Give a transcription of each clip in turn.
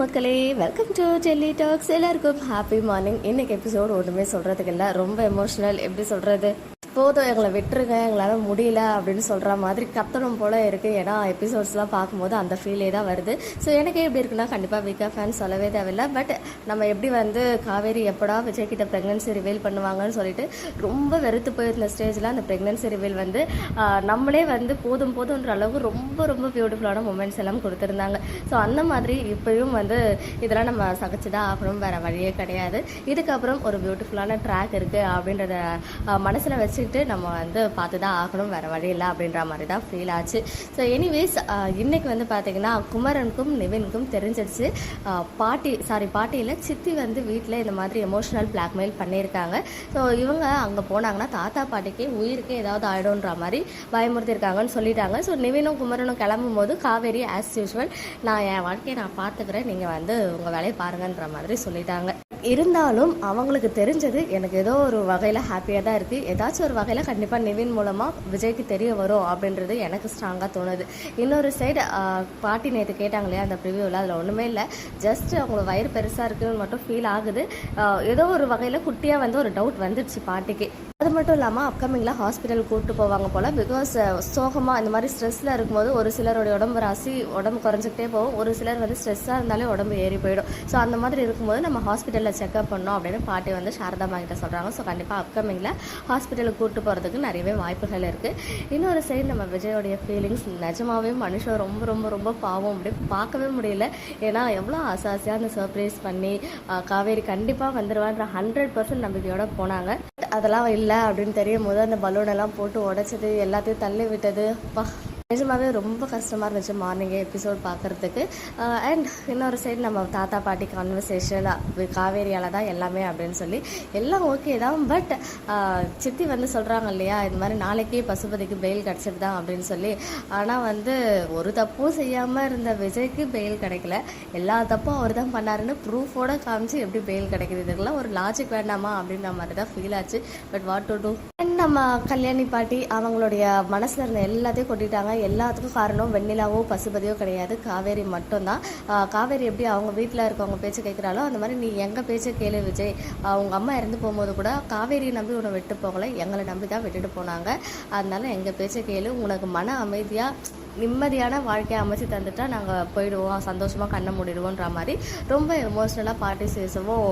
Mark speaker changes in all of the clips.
Speaker 1: மக்களே welcome to Delhi talks எல்லாருக்கும் happy morning இன்னைக்கு எபிசோடு ஒன்றுமே சொல்கிறதுக்கு இல்லை. ரொம்ப எமோஷ்னல் எப்படி சொல்கிறது போதும் எங்களை விட்டுருங்க எங்களால் முடியல அப்படின்னு சொல்கிற மாதிரி கத்தணும் போல இருக்குது ஏன்னா எபிசோட்ஸ்லாம் பார்க்கும்போது அந்த ஃபீலே தான் வருது. ஸோ எனக்கே எப்படி இருக்குன்னா கண்டிப்பாக வீக்கா ஃபேன் சொல்லவே தேவையில்லை. பட் நம்ம எப்படி வந்து காவேரி எப்படா விஜய் கிட்ட ப்ரெக்னன்சி ரிவீல் பண்ணுவாங்கன்னு சொல்லிட்டு ரொம்ப வெறுத்து போயிருந்த ஸ்டேஜில் அந்த ப்ரெக்னன்சி ரிவீல் வந்து நம்மளே வந்து போதும் போதுன்ற அளவுக்கு ரொம்ப ரொம்ப பியூட்டிஃபுல்லான மூமெண்ட்ஸ் எல்லாம் கொடுத்துருந்தாங்க. ஸோ அந்த மாதிரி இப்பயும் வந்து இதெல்லாம் நம்ம சகிச்சு தான் ஆகணும். வேறு வழியே கிடையாது. இதுக்கப்புறம் ஒரு பியூட்டிஃபுல்லான ட்ராக் இருக்குது அப்படின்றத மனசில் வச்சு வச்சுக்கிட்டு நம்ம வந்து பார்த்து தான் ஆகணும் வேறு வழி இல்லை அப்படின்ற மாதிரி தான் ஃபீல் ஆச்சு ஸோ எனிவேஸ் இன்னைக்கு வந்து பார்த்தீங்கன்னா குமரனுக்கும் நிவினுக்கும் தெரிஞ்சிருச்சு. பாட்டி சாரி பாட்டியில் சித்தி வந்து வீட்டில் இந்த மாதிரி எமோஷனல் பிளாக்மெயில் பண்ணியிருக்காங்க. ஸோ இவங்க அங்கே போனாங்கன்னா தாத்தா பாட்டிக்கு உயிருக்கே ஏதாவது ஆயிடும்ன்ற மாதிரி பயமுறுத்திருக்காங்கன்னு சொல்லிட்டாங்க. ஸோ நிவினும் குமரனும் கிளம்பும் போது காவேரி ஆஸ் யூஷுவல் நான் என் வாழ்க்கையை நான் பார்த்துக்கிறேன். நீங்கள் வந்து உங்கள் வேலையை பாருங்கன்ற மாதிரி சொல்லிட்டாங்க. இருந்தாலும் அவங்களுக்கு தெரிஞ்சது எனக்கு ஏதோ ஒரு வகையில் ஹாப்பியாக தான் இருக்குது ஏதாச்சும் ஒரு வகையில் கண்டிப்பாக நிவின் மூலமாக விஜய்க்கு தெரிய வரும் அப்படின்றது எனக்கு ஸ்ட்ராங்காக தோணுது. இன்னொரு சைடு பாட்டி நேற்று கேட்டாங்க இல்லையா அந்த ப்ரிவியூவில் அதில் ஒன்றுமே இல்லை. ஜஸ்ட் அவங்க வயிறு பெருசாக இருக்குன்னு மட்டும் ஃபீல் ஆகுது. ஏதோ ஒரு வகையில் குட்டியாக வந்து ஒரு டவுட் வந்துடுச்சு பாட்டிக்கு. அது மட்டும் இல்லாமல் அப்கமிங்கில் ஹாஸ்பிட்டல் கூப்பிட்டு போவாங்க போல். பிகாஸ் சோகமாக இந்த மாதிரி ஸ்ட்ரெஸ்ஸில் இருக்கும்போது ஒரு சிலருடைய உடம்பு ராசி உடம்பு குறைஞ்சிக்கிட்டே போகும். ஒரு சிலர் வந்து ஸ்ட்ரெஸ்ஸாக இருந்தாலே உடம்பு ஏறி போயிடும். ஸோ அந்த மாதிரி இருக்கும்போது நம்ம ஹாஸ்பிட்டலில் செக்அப் பண்ணோம் அப்படின்னு பாட்டி வந்து சாரதாமா கிட்ட சொல்கிறாங்க ஸோ கண்டிப்பாக அப்கமிங்கில் ஹாஸ்பிட்டலுக்கு கூப்பிட்டு போகிறதுக்கு நிறையவே வாய்ப்புகள் இருக்குது இன்னொரு சைடு நம்ம விஜயோடைய ஃபீலிங்ஸ் நிஜமாவே மனுஷன் ரொம்ப ரொம்ப ரொம்ப பாவம். அப்படி பார்க்கவே முடியல. ஏன்னா எவ்வளோ ஆசை ஆசையாக அந்த சர்ப்ரைஸ் பண்ணி காவேரி கண்டிப்பாக வந்துடுவான்ற ஹண்ட்ரட் பர்சன்ட் நம்பிக்கையோட போனாங்க. அதெல்லாம் இல்லை அப்படின்னு தெரியும் போது அந்த பலூன் எல்லாம் போட்டு உடைச்சது எல்லாத்தையும் தள்ளி விட்டது. அப்பா நிஜமாகவே ரொம்ப கஷ்டமாக இருந்துச்சு மார்னிங்கே எபிசோட் பார்க்குறதுக்கு அண்ட் இன்னொரு சைடு நம்ம தாத்தா பாட்டி கான்வர்சேஷன் காவேரியால் தான் எல்லாமே அப்படின்னு சொல்லி எல்லாம் ஓகே தான். பட் சித்தி வந்து சொல்கிறாங்க இல்லையா இந்த மாதிரி நாளைக்கே பசுபதிக்கு பெயில் கிடச்சிருதான் அப்படின்னு சொல்லி. ஆனால் வந்து ஒரு தப்பும் செய்யாமல் இருந்த விஜய்க்கு பெயில் கிடைக்கல. எல்லா தப்பும் அவர் தான் பண்ணாருன்னு ப்ரூஃபோட காமிச்சு எப்படி பெயில் கிடைக்குது? இதுக்கெல்லாம் ஒரு லாஜிக் வேண்டாமா அப்படின்ற மாதிரி தான் ஃபீல் ஆச்சு. But what to do and நம்ம கல்யாணி பாட்டி அவங்களுடைய மனசில் இருந்த எல்லாத்தையும் கொட்டிட்டாங்க. எல்லாத்துக்கும் காரணம் வெண்ணிலாவோ பசுபதியோ கிடையாது. காவேரி மட்டும்தான். காவேரி எப்படி அவங்க வீட்டில் இருக்கவங்க பேச்சு கேட்குறாலோ அந்த மாதிரி நீ எங்கள் பேச்சை கேளு விஜய். அவங்க அம்மா இறந்து போகும்போது கூட காவேரியை நம்பி உன்னை விட்டு போகலை. எங்களை நம்பி தான் விட்டுட்டு போனாங்க. அதனால எங்கள் பேச்சை கேளு. உனக்கு மன அமைதியாக நிம்மதியான வாழ்க்கையை அமைச்சு தந்துட்டா நாங்கள் போயிடுவோம். சந்தோஷமாக கண்ணை மூடிடுவோன்ற மாதிரி ரொம்ப எமோஷ்னலாக பார்ட்டி பேசவும்.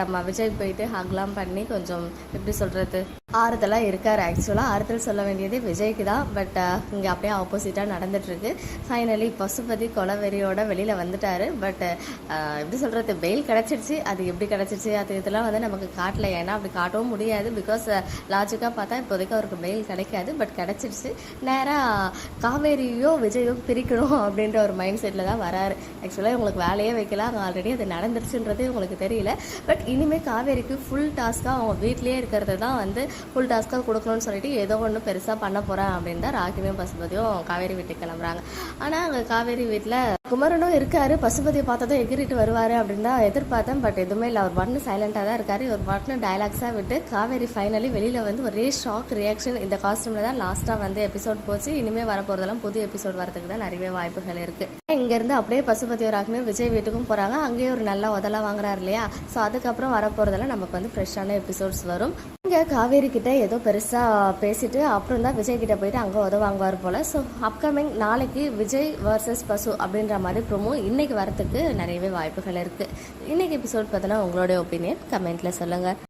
Speaker 1: நம்ம விஜய் போயிட்டு ஹக்லாம் பண்ணி கொஞ்சம் எப்படி சொல்கிறது ஆறுதலாக இருக்கார். ஆக்சுவலாக ஆறுதல் சொல்ல வேண்டியது விஜய்க்கு தான். பட் uh, இங்கே அப்படியே ஆப்போசிட்டாக நடந்துட்டுருக்கு. ஃபைனலி பசுபதி கொலவெறியோட வெளியில் வந்துட்டார். பட் uh, uh, எப்படி சொல்கிறது பெயில் கிடச்சிருச்சு. அது எப்படி கிடச்சிருச்சு? அது இதெல்லாம் வந்து நமக்கு காட்டல. ஏன்னா அப்படி காட்டவும் முடியாது. பிகாஸ் லாஜிக்காக பார்த்தா இப்போதைக்கு அவருக்கு பெயில் கிடைக்காது. பட் கிடச்சிருச்சு. நேராக காவேரியோ விஜயோ பிரிக்கணும் அப்படின்ற ஒரு மைண்ட் செட்டில் தான் வராரு. ஆக்சுவலாக இவங்களுக்கு வேலையே வைக்கல. அங்கே ஆல்ரெடி அது நடந்துருச்சுன்றது உங்களுக்கு தெரியல. பட் இனிமேல் காவேரிக்கு ஃபுல் டாஸ்க்காக அவங்க வீட்லேயே இருக்கிறது தான் வந்து ஃபுல் டாஸ்க்காக கொடுக்கணும்னு சொல்லிட்டு ஏதோ ஒன்று பெருசாக பண்ண போகிறேன் அப்படின்னு தான் ராகினியும் பசுபதியும் காவேரி வீட்டுக்கு கிளம்புறாங்க. ஆனால் அங்கே காவேரி வீட்டில் குமரனும் இருக்காரு. பசுபதியை பார்த்ததும் எகிரிட்டு வருவார் அப்படின்னு தான் எதிர்பார்த்தேன். பட் எதுவுமே இல்லை. அவர் பண்ணு சைலண்டாக தான் இருக்காரு. ஒரு பட்டன் டைலாக்ஸாக விட்டு காவேரி ஃபைனலி வெளியில் வந்து ஒரே ஷாக் ரியாக்ஷன் இந்த காஸ்டியூமில் தான் லாஸ்ட்டாக வந்து எபிசோட் போச்சு. இனிமேல் வரப்போகிறதெல்லாம் புது எபிசோட் வரதுக்கு தான் நிறைய வாய்ப்புகள் இருக்குது இங்கேருந்து அப்படியே பசுபதியோராகவே விஜய் வீட்டுக்கும் போகிறாங்க அங்கேயே ஒரு நல்ல உதலாக வாங்குறாரு இல்லையா? ஸோ அதுக்கப்புறம் வரப்போகிறதெல்லாம் நமக்கு வந்து ஃப்ரெஷ்ஷான எபிசோட்ஸ் வரும். இங்கே காவேரி கிட்ட ஏதோ பெருசாக பேசிட்டு அப்புறம் தான் விஜய் கிட்ட போயிட்டு அங்கே உதவ வாங்குவார் போல். ஸோ அப்கமிங் நாளைக்கு விஜய் வர்சஸ் பசு அப்படின்ற மாதிரி ப்ரோமோ இன்னைக்கு வரத்துக்கு நிறையவே வாய்ப்புகள் இருக்குது இன்னைக்கு எபிசோட் பார்த்தோன்னா உங்களுடைய ஒப்பீனியன் கமெண்ட்டில் சொல்லுங்கள்